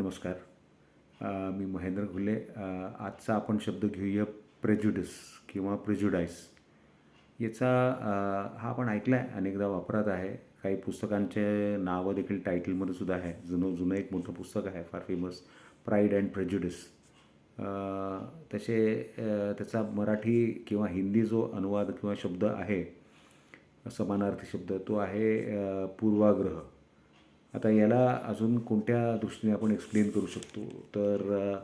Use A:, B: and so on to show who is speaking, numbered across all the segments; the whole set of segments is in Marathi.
A: नमस्कार. मी महेंद्र घुले. आजचा आपण शब्द घेऊया प्रेज्युडिस किंवा प्रेज्युडाईस याचा हा आपण ऐकला आहे अनेकदा वापरात आहे. काही पुस्तकांचे नावं देखील टायटलमध्ये सुद्धा आहे. जुनं जुनं एक मोठं पुस्तक आहे फार फेमस प्राईड अँड प्रेज्युडिस तसे त्याचा मराठी किंवा हिंदी जो अनुवाद किंवा शब्द आहे समानार्थी शब्द तो आहे पूर्वाग्रह. आता याला अजून कोणत्या दृष्टीने आपण एक्सप्लेन करू शकतो? तर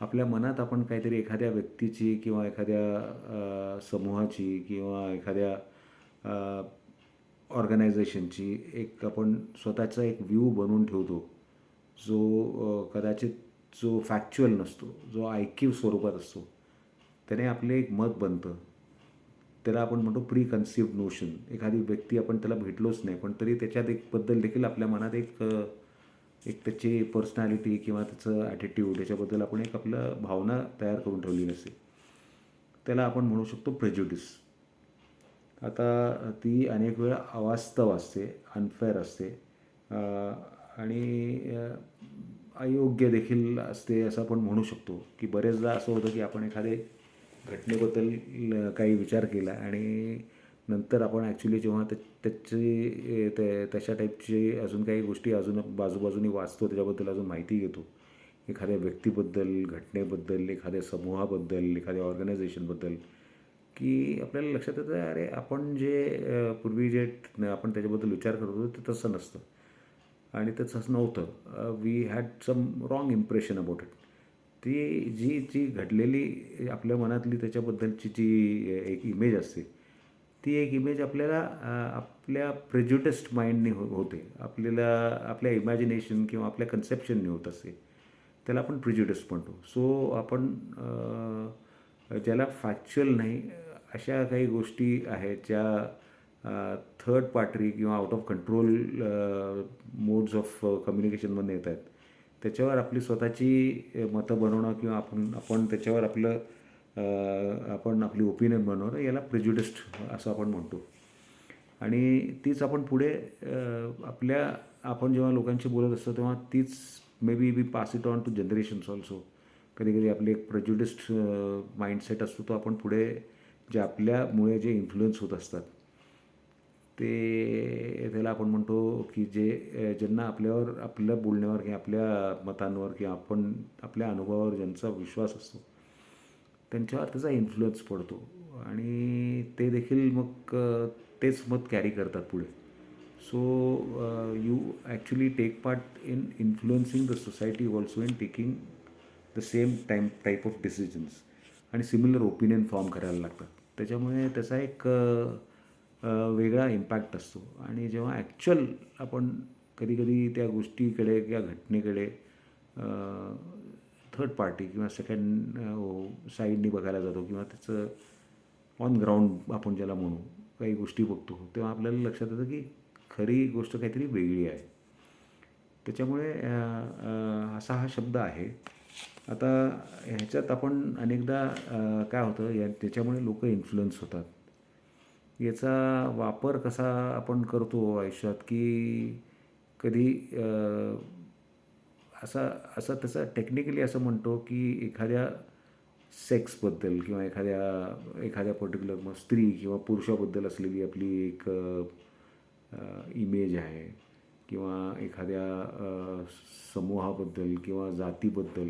A: आपल्या मनात आपण काहीतरी एखाद्या व्यक्तीची किंवा एखाद्या समूहाची किंवा एखाद्या ऑर्गनायझेशनची एक आपण स्वतःचा एक व्ह्यू बनवून ठेवतो. जो कदाचित जो फॅक्च्युअल नसतो जो ऐकीव स्वरूपात असतो. त्याने आपले एक मत बनतं. त्याला आपण म्हणतो प्री कन्सिव्ह नोशन एखादी व्यक्ती आपण त्याला भेटलोच नाही पण तरी त्याच्यात एक बद्दल देखील आपल्या मनात एक एक त्याची पर्सनॅलिटी किंवा त्याचं ॲटिट्यूड याच्याबद्दल आपण एक आपलं भावना तयार करून ठेवली नसेल. त्याला आपण म्हणू शकतो प्रेज्युडिस आता ती अनेक वेळा अवास्तव असते अनफेअर असते आणि अयोग्य देखील असते असं आपण म्हणू शकतो. की बरेचदा असं होतं की आपण एखादे घटनेबद्दल ल- काही विचार केला आणि नंतर आपण ॲक्च्युली जेव्हा त्या त्याची त्या तशा टाईपची अजून काही गोष्टी अजून बाजूबाजूनी वाचतो त्याच्याबद्दल अजून माहिती घेतो. एखाद्या व्यक्तीबद्दल घटनेबद्दल एखाद्या समूहाबद्दल एखाद्या ऑर्गनायझेशनबद्दल की आपल्याला लक्षात येतं अरे आपण जे पूर्वी जे आपण त्याच्याबद्दल विचार करत होतो ते तसं नसतं. आणि ते तसं नव्हतं. We had some wrong impression about it ती जी जी घडलेली आपल्या मनातली त्याच्याबद्दलची जी एक इमेज असते ती एक इमेज आपल्याला आपल्या प्रेज्युटस्ट माइंडने हो होते. आपल्याला आपल्या इमॅजिनेशन किंवा आपल्या कन्सेप्शनने होत असते. त्याला आपण प्रिज्युडिस म्हणतो. सो आपण ज्याला फॅक्च्युअल नाही अशा काही गोष्टी आहेत ज्या थर्ड पार्टी किंवा out of control modes of कम्युनिकेशनमध्ये येत आहेत. त्याच्यावर आपली स्वतःची मतं बनवणं किंवा आपण आपण त्याच्यावर आपलं आपण आपली ओपिनियन बनवणं याला प्रेज्युडिस्ट असं आपण म्हणतो. आणि तीच आपण पुढे आपल्या आपण जेव्हा लोकांशी बोलत असतो तेव्हा तीच maybe we pass it on to generations also कधी कधी आपले एक प्रेज्युडिस्ड माइंडसेट असतो तो आपण पुढे जे आपल्यामुळे जे इन्फ्लुएन्स होत असतात. ते त्याला आपण म्हणतो की जे ज्यांना आपल्यावर आपल्या बोलण्यावर किंवा आपल्या मतांवर किंवा आपण आपल्या अनुभवावर ज्यांचा विश्वास असतो त्यांच्यावर त्याचा इन्फ्लुएन्स पडतो. आणि ते देखील मग तेच मत कॅरी करतात पुढे. So you actually take part in influencing the society also in taking the same time type of decisions आणि सिमिलर ओपिनियन फॉर्म करायला लागतात. त्याच्यामुळे त्याचा एक uh, वेगळा इम्पॅक्ट असतो. आणि जेव्हा ॲक्च्युअल आपण कधीकधी त्या गोष्टीकडे किंवा घटनेकडे थर्ड पार्टी किंवा सेकंड साईडनी बघायला जातो किंवा त्याचं ऑन ग्राउंड आपण ज्याला म्हणू काही गोष्टी बघतो तेव्हा आपल्याला लक्षात येतं की खरी गोष्ट काहीतरी वेगळी आहे. त्याच्यामुळे असा हा शब्द आहे. आता ह्याच्यात आपण अनेकदा काय होतं या त्याच्यामुळे लोक इन्फ्लुअन्स होतात. याचा वापर कसा आपण करतो आयुष्यात? की कधी असा असा तसा टेक्निकली असं म्हणतो की एखाद्या सेक्सबद्दल किंवा एखाद्या एखाद्या पर्टिक्युलर मग स्त्री किंवा पुरुषाबद्दल असलेली आपली एक इमेज आहे. किंवा एखाद्या समूहाबद्दल किंवा जातीबद्दल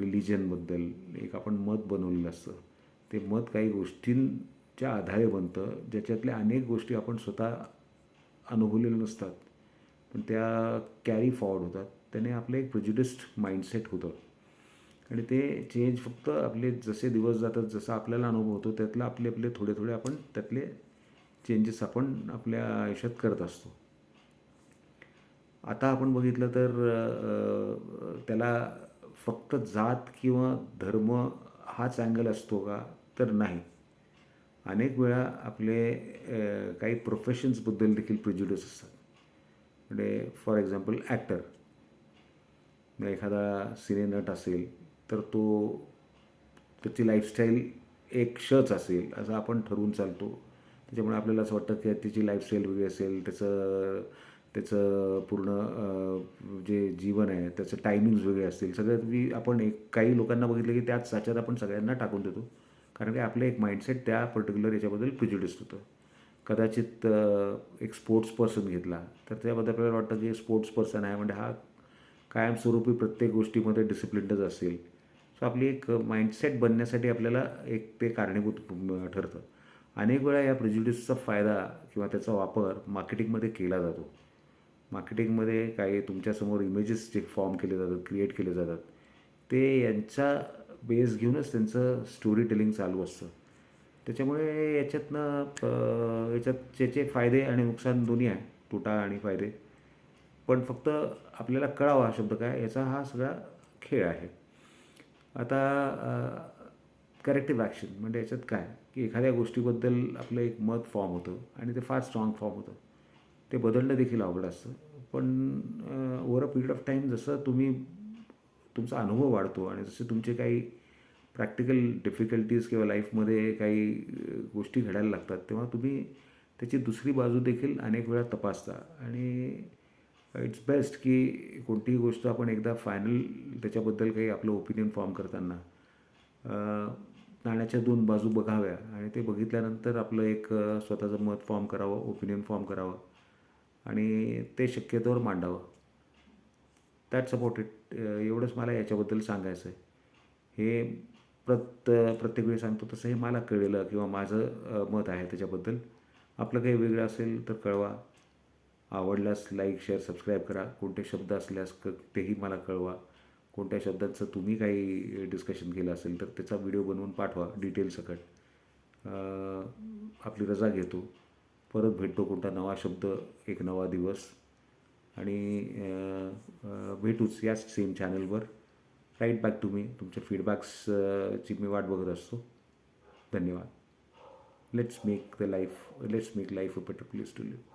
A: रिलिजनबद्दल एक आपण मत बनवलेलं असतं. ते मत काही गोष्टीं च्या आधारे बनतं ज्याच्यातल्या अनेक गोष्टी आपण स्वतः अनुभवलेल्या नसतात पण त्या कॅरी फॉवर्ड होतात. त्याने आपलं एक प्रेज्युडिस्ड माइंडसेट होतं. आणि ते चेंज फक्त आपले जसे दिवस जातात जसा आपल्याला अनुभव होतो त्यातलं आपले आपले थोडे थोडे आपण त्यातले चेंजेस आपण आपल्या आयुष्यात करत असतो. आता आपण बघितलं तर त्याला फक्त जात किंवा धर्म हाच अँगल असतो का? तर नाही. अनेक वेळा आपले काही प्रोफेशन्सबद्दल देखील प्रिज्युडस असतात. म्हणजे फॉर एक्झाम्पल ॲक्टर एखादा सिनेनट असेल तर तो त्याची लाईफस्टाईल एक शच असेल असं आपण ठरवून चालतो. त्याच्यामुळे आपल्याला असं वाटतं की त्याची लाईफस्टाईल वेगळी असेल त्याचं त्याचं पूर्ण जे जीवन आहे त्याचं टायमिंग्स वेगळे असतील. सगळ्यात मी आपण एक काही लोकांना बघितलं की त्याच साच्यात आपण सगळ्यांना टाकून देतो. कारण की आपलं एक माइंडसेट त्या पर्टिक्युलर याच्याबद्दल प्रिज्युडिस्ट होतं. कदाचित एक स्पोर्ट्स पर्सन घेतला तर त्याबद्दल आपल्याला वाटतं की स्पोर्ट्स पर्सन आहे म्हणजे हा कायमस्वरूपी प्रत्येक गोष्टीमध्ये डिसिप्लिनच असेल. सो आपली एक माइंडसेट बनण्यासाठी आपल्याला एक ते कारणीभूत ठरतं. अनेक वेळा या प्रिज्युडिसचा फायदा किंवा त्याचा वापर मार्केटिंगमध्ये केला जातो. मार्केटिंगमध्ये काही तुमच्यासमोर इमेजेस जे फॉर्म केले जातात क्रिएट केले जातात ते यांच्या बेस घेऊनच त्यांचं स्टोरी टेलिंग चालू असतं. त्याच्यामुळे याच्यातनं याच्यात त्याचे फायदे आणि नुकसान दोन्ही आहे तोटा आणि फायदे. पण फक्त आपल्याला कळावा हा शब्द काय याचा हा सगळा खेळ आहे. आता करेक्टिव्ह ॲक्शन म्हणजे याच्यात काय की एखाद्या गोष्टीबद्दल आपलं एक मत फॉर्म होतं आणि ते फार स्ट्रॉंग फॉर्म होतं. ते बदलणं देखील अवघड असतं. पण over a period of time जसं तुम्ही तुमचा अनुभव वाढतो आणि जसे तुमचे काही प्रॅक्टिकल डिफिकल्टीज किंवा लाईफमध्ये काही गोष्टी घडायला लागतात तेव्हा तुम्ही त्याची दुसरी बाजू देखील अनेक वेळा तपासता. आणि इट्स बेस्ट की कोणतीही गोष्ट आपण एकदा फायनल त्याच्याबद्दल काही आपलं ओपिनियन फॉर्म करताना नाण्याच्या दोन बाजू बघाव्या आणि ते बघितल्यानंतर आपलं एक स्वतःचं मत फॉर्म करावं ओपिनियन फॉर्म करावं आणि ते शक्यतोवर मांडावं. दॅट्स अबाउट इट एवढंच मला याच्याबद्दल सांगायचं आहे. हे प्रत प्रत्येक वेळी सांगतो तसं हे मला कळलं किंवा माझं मत आहे त्याच्याबद्दल. आपलं काही वेगळं असेल तर कळवा. आवडल्यास लाईक शेअर सबस्क्राईब करा. कोणते शब्द असल्यास क तेही मला कळवा. कोणत्या शब्दांचं तुम्ही काही डिस्कशन केलं असेल तर त्याचा व्हिडिओ बनवून पाठवा डिटेलसकट आपली रजा घेतो. परत भेटतो कोणता नवा शब्द एक नवा दिवस. आणि भेटूच याच सेम चॅनलवर राईट बॅक टू मी तुमच्या फीडबॅक्सची मी वाट बघत असतो. धन्यवाद. Let's make the life let's make life a better place to live